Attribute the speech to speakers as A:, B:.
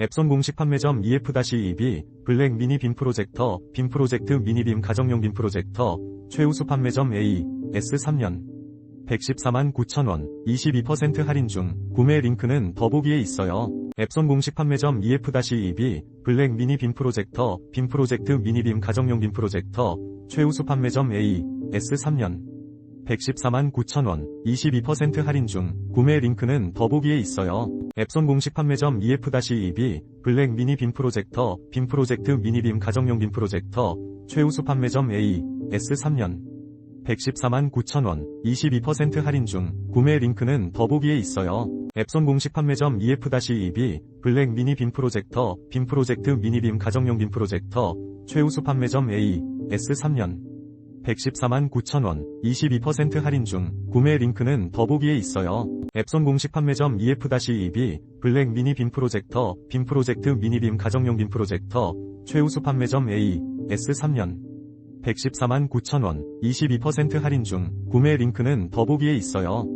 A: 앱손 공식 판매점 EF-2B 블랙 미니 빔 프로젝터 빔 프로젝트 미니 빔 가정용 빔 프로젝터 최우수 판매점 A S3년 114만 9천원 22% 할인 중 구매 링크는 더보기에 있어요. 앱손 공식 판매점 EF-2B 블랙 미니 빔 프로젝터 빔 프로젝트 미니 빔 가정용 빔 프로젝터 최우수 판매점 A S3년 114만 9천원 22% 할인 중 구매 링크는 더보기에 있어요. 앱손 공식 판매점 EF-2B 블랙 미니 빔 프로젝터 빔 프로젝트 미니 빔 가정용 빔 프로젝터 최우수 판매점 A S3년 114만 9천원 22% 할인 중 구매 링크는 더보기에 있어요. 앱손 공식 판매점 EF-2B 블랙 미니 빔 프로젝터 빔 프로젝트 미니 빔 가정용 빔 프로젝터 최우수 판매점 A S3년 114만 9천원 22% 할인 중 구매 링크는 더보기에 있어요. 앱손 공식 판매점 EF-2B 블랙 미니 빔 프로젝터 빔 프로젝트 미니 빔 가정용 빔 프로젝터 최우수 판매점 A S3년 114만 9천원 22% 할인 중 구매 링크는 더보기에 있어요.